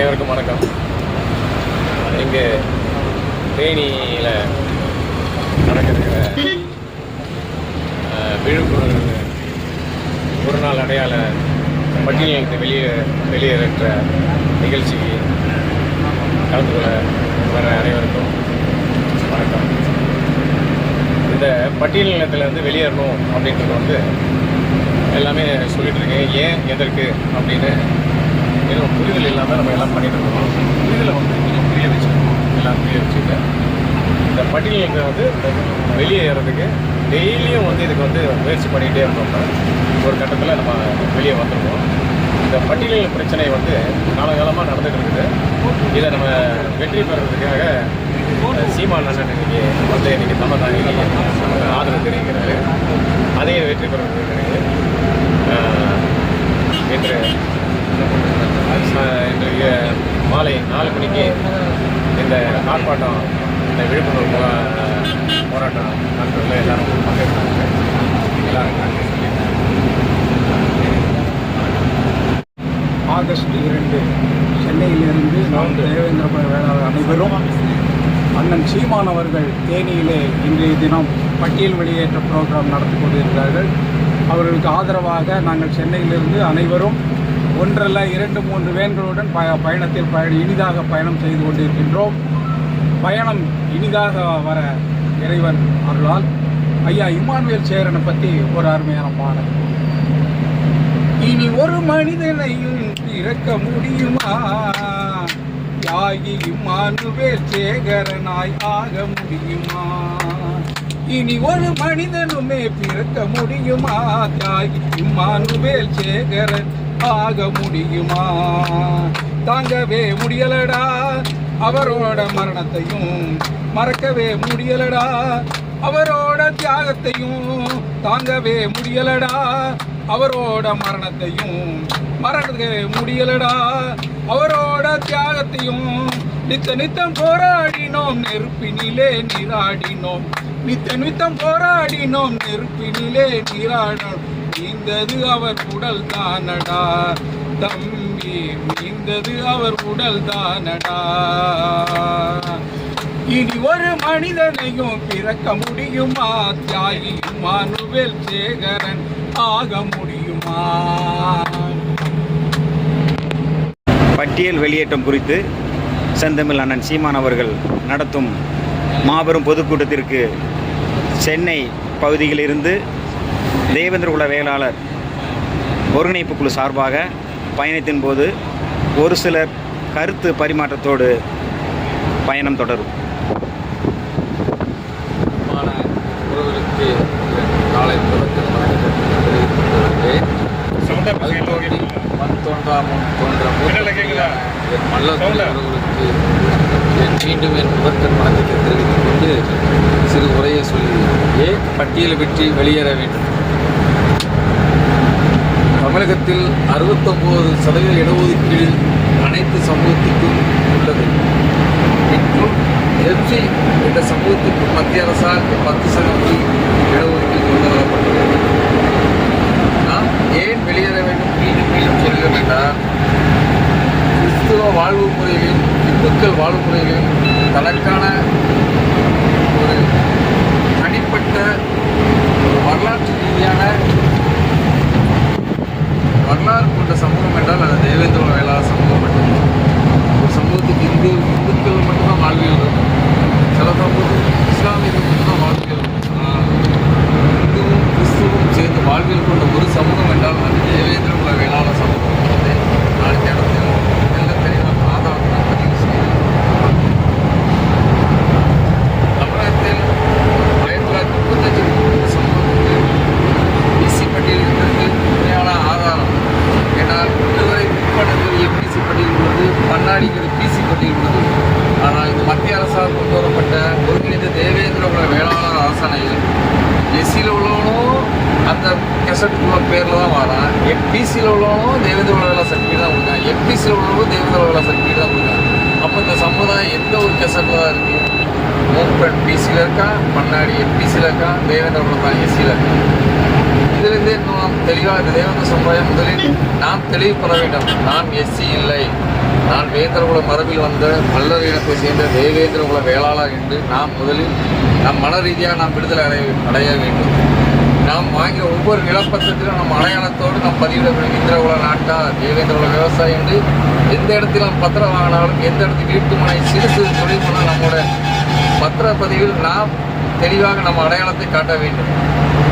அனைவருக்கும் வணக்கம். இங்கே தேனியில் நடக்கிற விழுப்புரம் ஒரு நாள் அடையாள பட்டியலிருந்து வெளியே வெளியேற்ற நிகழ்ச்சிக்கு கலந்து கொள்ள வர அனைவருக்கும் வணக்கம். இந்த பட்டியல் நிலத்திலேருந்து வெளியேறணும் அப்படின்றது வந்து எல்லாமே சொல்லிட்டு இருக்கேன். ஏன் எதற்கு அப்படின்னு ஏன்னா புரிதல் இல்லாமல் நம்ம எல்லாம் பண்ணிட்டு இருக்கோம். புரிதலை வந்து கொஞ்சம் புரிய வச்சுருக்கோம் எல்லாம் புரிய வச்சுட்டு இந்த பட்டியலுக்கு வந்து வெளியே ஏறதுக்கு டெய்லியும் வந்து இதுக்கு வந்து முயற்சி பண்ணிக்கிட்டே இருந்தோம்னா ஒரு கட்டத்தில் நம்ம வெளியே வந்துடுவோம் இந்த பட்டியலின் பிரச்சனை வந்து காலகாலமாக நடந்துகிட்டு இருக்குது. இதை நம்ம வெற்றி பெறுறதுக்காக சீமா சீமான் அண்ணன் இன்னைக்கு வந்து இன்னைக்கு தமிழ்நாடு நமக்கு ஆதரவு தெரிவிக்கிறாரு. அதையும் வெற்றி பெறுறதுக்கு அஹ், இன்று அஹ், இன்றைய மாலை நாலு மணிக்கு இந்த ஆர்ப்பாட்டம் இந்த விழிப்புணர்வு போ- போராட்டம் நாட்களில் எல்லாரும் பங்கேற்கிறாங்க எல்லாரும் நன்றி சொல்லியிருக்காங்க ஆகஸ்ட் இரண்டு சென்னையிலிருந்து தேவேந்திர வேளாளர் அனைவரும் அண்ணன் சீமான் அவர்கள் தேனியிலே இன்றைய தினம் பட்டியல் வெளியேற்ற ப்ரோக்ராம் நடத்தி கொண்டிருக்கிறார்கள். அவர்களுக்கு ஆதரவாக நாங்கள் சென்னையிலிருந்து அனைவரும் ஒன்றல்ல இரண்டு மூன்று வேன்களுடன் ப பயணத்தில் பயணி இனிதாக பயணம் செய்து கொண்டிருக்கின்றோம். பயணம் இனிதாக வர இறைவன் அருளால் ஐயா இம்மானுவேல் சேரனை பற்றி ஒரு அருமையான பாடல். இனி ஒரு மனிதனையும் இறக்க முடியுமா? யாகி இம்மானுவேல் சேகரனாய் ஆக முடியுமா? இனி ஒரு மனிதனுமே பிறக்க முடியுமா? தியாகி இம்மானுவேல் சேகரன் ஆக முடியுமா? தாங்கவே முடியலடா அவரோட மரணத்தையும் மறக்கவே முடியலடா அவரோட தியாகத்தையும் தாங்கவே முடியலடா அவரோட மரணத்தையும் மரணத்துக்கு முடியலடா. அவரோட தியாகத்தையும் நித்த நித்தம் போராடினோம் நெருப்பினிலே நீராடினோம். நித்த நித்தம் போராடினோம் நெருப்பினிலே நீராடினோம் நீந்தது அவர் உடல் தானடா. தம்பி நீந்தது அவர் உடல் தானடா. இனி ஒரு மனிதனையும் பிறக்க முடியுமா? தியாகி மானுவேல் சேகரன். ஆக முடியுமா? பட்டியல் வெளியேற்றம் குறித்து செந்தமிழ் அண்ணன் சீமான் அவர்கள் நடத்தும் மாபெரும் பொதுக்கூட்டத்திற்கு சென்னை பகுதியிலிருந்து தேவேந்திர குல வேளாளர் ஒருங்கிணைப்பு குழு சார்பாக பயணத்தின் போது ஒரு சிலர் கருத்து பரிமாற்றத்தோடு பயணம் தொடரும் மான ஒருவருக்கு காலை தொடக்கம் கேக்குதா? என் மல்லத்தில் சவுண்டா? ஒருவருக்கு என் மீண்டும் என் முதற்கண் வணக்கத்தை தெரிவித்துக் கொண்டு சிறு உரையை சொல்லி ஏன் பட்டியலை வெற்றி வெளியேற வேண்டும் தமிழகத்தில் அறுபத்தொம்போது சதவீத இடஒதுக்கீடு அனைத்து சமூகத்துக்கும் உள்ளது இன்றும் எஸ்சி என்ற சமூகத்துக்கு மத்திய அரசால் பத்து சதவீதம் இடஒதுக்கீடு கொண்டு வரப்பட்டுள்ளது நாம் ஏன் வெளியேற வேண்டும் மீண்டும் மீண்டும் சொல்ல என்றால் கிறிஸ்துவ வாழ்வு முறையிலும் இந்துக்கள் வாழ்வு முறையிலும் தனக்கான ஒரு தனிப்பட்ட வரலாற்று ரீதியான வரலாறு கொண்ட சமூகம் என்றால் அது தேவேந்திர வேளாண் சமூகம் மட்டும்தான். ஒரு சமூகத்துக்கு இந்து இந்துக்கள் மட்டும்தான் வாழ்வியல் இருக்கும். சில சமூகத்துக்கு இஸ்லாமியர்கள் மட்டும்தான் வாழ்வியல் இருக்கும். அரசுக்கும் சேர்ந்து வாழ்வில் கொண்ட ஒரு சமூகம் என்றால் அது தேவேந்திர உலக வேளாண் சமூகம். என்பதை நான் இந்த நல்ல தெளிவாக ஆதாரத்துடன் பதிவு செய்கிறேன் தமிழகத்தில் ஆயிரத்தி தொள்ளாயிரத்தி முப்பத்தஞ்சு சமூகத்துக்கு பிசி பட்டியலில் இருந்து உண்மையான ஆதாரம். ஏன்னால் இதுவரை முப்படத்தில் எம்பிசி பட்டியல் உள்ளது பன்னாடிங்கிறது பிசி பட்டியல் உள்ளது. ஆனால் இது மத்திய அரசால் கொண்டு வரப்பட்ட ஒருங்கிணைந்த தேவேந்திர உலக வேளாளர் ஆசனையில் எஸ்சியில் உள்ளவனும் அந்த கெசட்டுக்குள்ள பேரில் தான் வரான் எம்பிசியில் உள்ளவனும் தேவேந்திர குல வேளாளர் சர்டிஃபிகேட் தான் கொடுக்கான் எம்பிசியில் உள்ளவனும் தேவேந்திர வேலை சக்தி சர்டிஃபிகேட் தான் கொடுக்கான் அப்போ இந்த சமுதாயம் எந்த ஒரு கெசட்டில் தான் இருக்குது மூப்பன் பிசியில் இருக்கான் பன்னாடி எம்பிசியில் இருக்கான் தேவேந்திர தான் எஸ்சியில் இருக்கான் இதிலிருந்தே இன்னும் நாம் தெளிவாக இந்த தேவந்த சமுதாயம் முதலில் நாம் தெளிவுபட வேண்டும். நாம் எஸ்சி இல்லை. நான் வேந்தரகுல மரபில் வந்த மல்லர் இனத்தை சேர்ந்த தேவேந்திரகுல வேளாளர் என்று நாம் முதலில் நம் மன ரீதியாக நாம் விடுதலை அடைய அடைய வேண்டும். நாம் வாங்கிய ஒவ்வொரு நிலப்பத்திலும் நம் அடையாளத்தோடு நாம் பதிவிட வேண்டும் இந்திரகுல நாட்டா தேவேந்திரகுல விவசாயம் என்று எந்த இடத்தில் நாம் பத்திரம் வாங்கினாலும் எந்த இடத்துக்கு வீட்டுமனை சிறு சிறு தொழில் பண்ணால் நம்மளோட பத்திரப்பதிவில் நாம் தெளிவாக நம்ம அடையாளத்தை காட்ட வேண்டும்.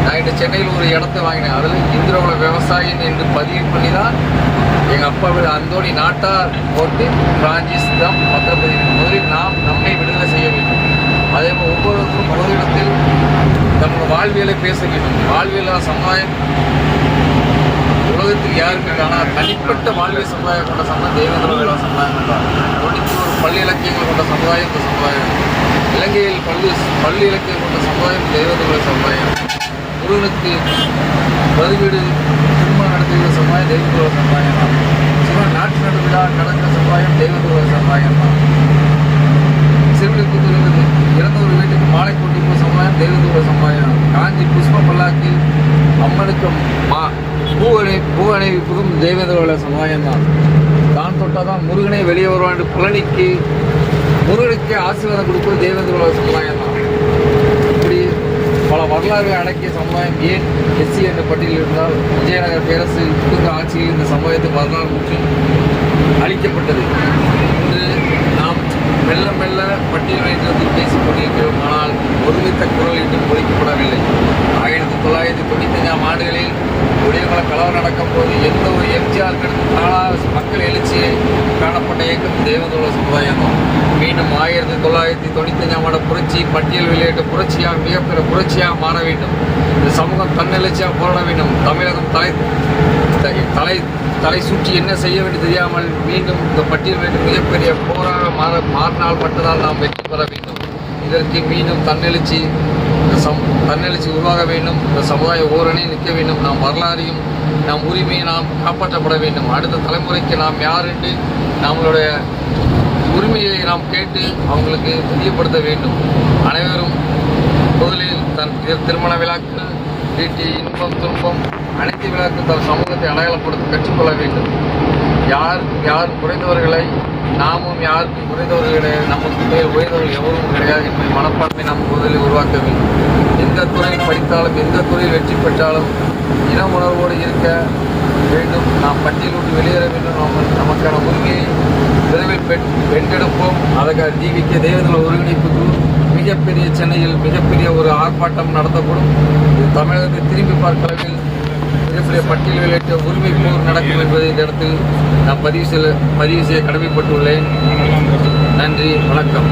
நான் இன்று சென்னையில் ஒரு இடத்தை வாங்கினேன். அதில் இந்திரகுல விவசாயம் என்று பதிவு பண்ணி தான் எங்கள் அப்பா வீடு அந்தோணி நாட்டார் போட்டு பிரான்சிஸ் தான் பத்திரப்பதிவு முதலில் நாம் நம்மை விடுதலை செய்ய வேண்டும். அதே போல் ஒவ்வொருவருக்கும் பொது இடத்தில் நம்ம வாழ்வியலை பேச வேண்டும். வாழ்வியலா சமுதாயம் உலகத்தில் யாருக்கு ஆனால் தனிப்பட்ட வாழ்வியல் சமுதாயம் கொண்ட சமுதாயம் தேவேந்திர வேளா சமுதாயம் தொண்ணூற்றி ஒரு பள்ளி இலக்கியங்கள் கொண்ட சமுதாயம் இந்த சமுதாயம். இலங்கையில் பள்ளி பள்ளி இலக்கியம் கொண்ட சமுதாயம் தேவேந்திர வேளா சமுதாயம். முருகனுக்கு பதிவீடு திருமணம் நடத்துகிற சமுதாயம் தேவேந்திர வேளா சமுதாயம். தான் நாட்டு நடுவிழா நடக்கிற சமுதாயம் தெய்வ வேளா சமுதாயம் தான் சிறுவிழுப்புத்தூரிலிருந்து இறந்த ஒரு வீட்டுக்கு மாலை கொண்டு போகும் சமுதாயம் தேவேந்திர சமுதாயம் காஞ்சி புஷ்ப பல்லாக்கில் அம்மனுக்கு மா பூ அணி பூ அணிவிப்பதும் தேவேந்திர சமுதாயம் தான் தான் தொட்டால் தான் முருகனே வெளியே வருவான் என்று புலனிக்கு முருகனுக்கு ஆசீர்வாதம் கொடுப்பது தேவேந்திர சமுதாயம் தான் இப்படி பல வரலாறு அடக்கிய சமுதாயம் ஏன் எஸ்சி என்ற பட்டியலில் இருந்தால் விஜயநகர பேரரசு குடும்ப ஆட்சியில் இந்த சமுதாயத்தின் வரலாறு முற்றிலும் அழிக்கப்பட்டது இன்று நாம் மெல்ல மெல்ல பட்டியல் வைத்திருந்து பேசிக் கொண்டிருக்கிறோம் ஆனால் ஒருமித்த குரல் இன்னும் ஒழிக்கப்படவில்லை ஆயிரத்தி தொள்ளாயிரத்தி தொண்ணூத்தஞ்சாம் ஆண்டுகளில் குடியமல கலவரம் நடக்கும் போது எந்த ஒரு எம்ஜிஆர் ஆனால் மக்கள் எழுச்சியை காணப்பட்ட இயக்கம் தேவதோல சமுதாயம் தான் மீண்டும் ஆயிரத்தி தொள்ளாயிரத்தி தொண்ணூத்தஞ்சாம் ஆண்டு புரட்சி பட்டியல் வெளியிட்ட புரட்சியாக மிகப்பெரிய புரட்சியாக மாற வேண்டும். இந்த சமூகம் தன்னெழுச்சியாக போராட வேண்டும். தமிழகம் தலை தலை தலை சுற்றி என்ன செய்ய வேண்டும் தெரியாமல் மீண்டும் இந்த பட்டியல் வேண்டும் மிகப்பெரிய போராக மாற மாறினால் மட்டும்தான் நாம் வெற்றி பெற வேண்டும். இதற்கு மீண்டும் தன்னெழுச்சி இந்த சம் தன்னெழுச்சி உருவாக வேண்டும். இந்த சமுதாய ஓரணி நிற்க வேண்டும். நாம் வரலாறையும் நம் உரிமையை நாம் காப்பாற்றப்பட வேண்டும். அடுத்த தலைமுறைக்கு நாம் யார் என்று நம்மளுடைய உரிமையை நாம் கேட்டு அவங்களுக்கு தெரியப்படுத்த வேண்டும். அனைவரும் முதலில் தன் திருமண விழாக்கள் வீட்டில் இன்பம் துன்பம் அனைத்து விழாக்கள் தன் சமூகத்தை அடையாளப்படுத்த கற்றுக்கொள்ள வேண்டும். யார் யார் குறைந்தவர்களை நாமும் யாருக்கும் குறைந்தவர்களை நமக்கு மேல் உயர்ந்தவர்கள் எவரும் கிடையாது என்பதை மனப்பான்மை நாம் முதலில் உருவாக்க வேண்டும். எந்த துறையில் படித்தாலும் எந்த துறையில் வெற்றி பெற்றாலும் இன உணர்வோடு இருக்க வேண்டும். நாம் பட்டியலோடு வெளியேற வேண்டும். நாம் நமக்கான உரிமையை விரைவில் பெண் வென்றெடுப்போம் அதற்காக டிவிக்கு தேவதல ஒருங்கிணைப்புக்கு மிகப்பெரிய சென்னையில் மிகப்பெரிய ஒரு ஆர்ப்பாட்டம் நடத்தப்படும். தமிழகத்தை திரும்பி பார்க்க அளவில் மிகப்பெரிய பட்டியல் வெளியிட்ட உரிமை போர் நடக்கும் என்பதை இந்த இடத்தில் நான் பதிவு செய்ய பதிவு செய்ய கடமைப்பட்டுள்ளேன். நன்றி வணக்கம்.